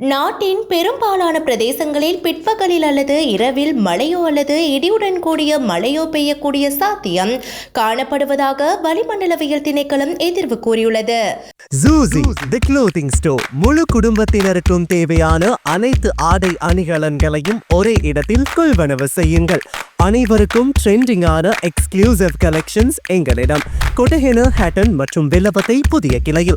நாட்டின் பெரும்பாலான பிரதேசங்களில் பிற்பகலில் அல்லது இரவில் மழையோ அல்லது இடியுடன் கூடிய மழையோ பெய்யக்கூடிய சாத்தியம் காணப்படுவதாக வளிமண்டலவியல் திணைக்களம் எதிர்வு கூறியுள்ளது. ஜூசி தி க்ளோத்திங் ஸ்டோர் முழு குடும்பத்தினருக்கும் தேவையான அனைத்து ஆடை அணிகலன்களையும் ஒரே இடத்தில் கொள்வனவு செய்யுங்கள். அனைவருக்கும் ட்ரெண்டிங்கான எக்ஸ்க்ளூசிவ் கலெக்ஷன்ஸ் எங்களிடம். கொட்டஹென ஹேட்டன் மற்றும் வில்லபத்தை புதிய கிளையில்.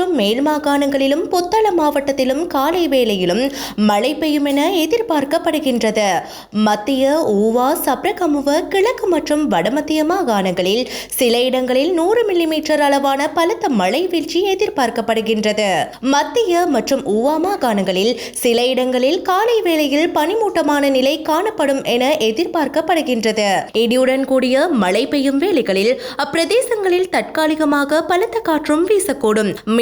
மற்றும் மேல் மாகாணங்களிலும் புத்தள மாவட்டத்திலும் காலை வேளையிலும் மழை பெய்யும் என எதிர்பார்க்கப்படுகின்றது. மத்திய ஊவா சப்ரகமுவ கிழக்கு மற்றும் வடமத்திய மாகாணங்களில் சில இடங்களில் நூறு மில்லிமீட்டர் அளவான பலத்த மழை வீழ்ச்சி எதிர்பார்க்கப்படுகின்றது. மத்திய மற்றும் ஊவா மாகாணங்களில் சில இடங்களில் காலை வேளையில் பனிமூட்டமான நிலை காணப்படும் என எதிர்பார்க்கப்படுகின்றது. இடியுடன் கூடிய மழை பெய்யும் வேளைகளில் அப்பிரதேசங்களில் தற்காலிகமாக பலத்த காற்றும் வீசக்கூடும்.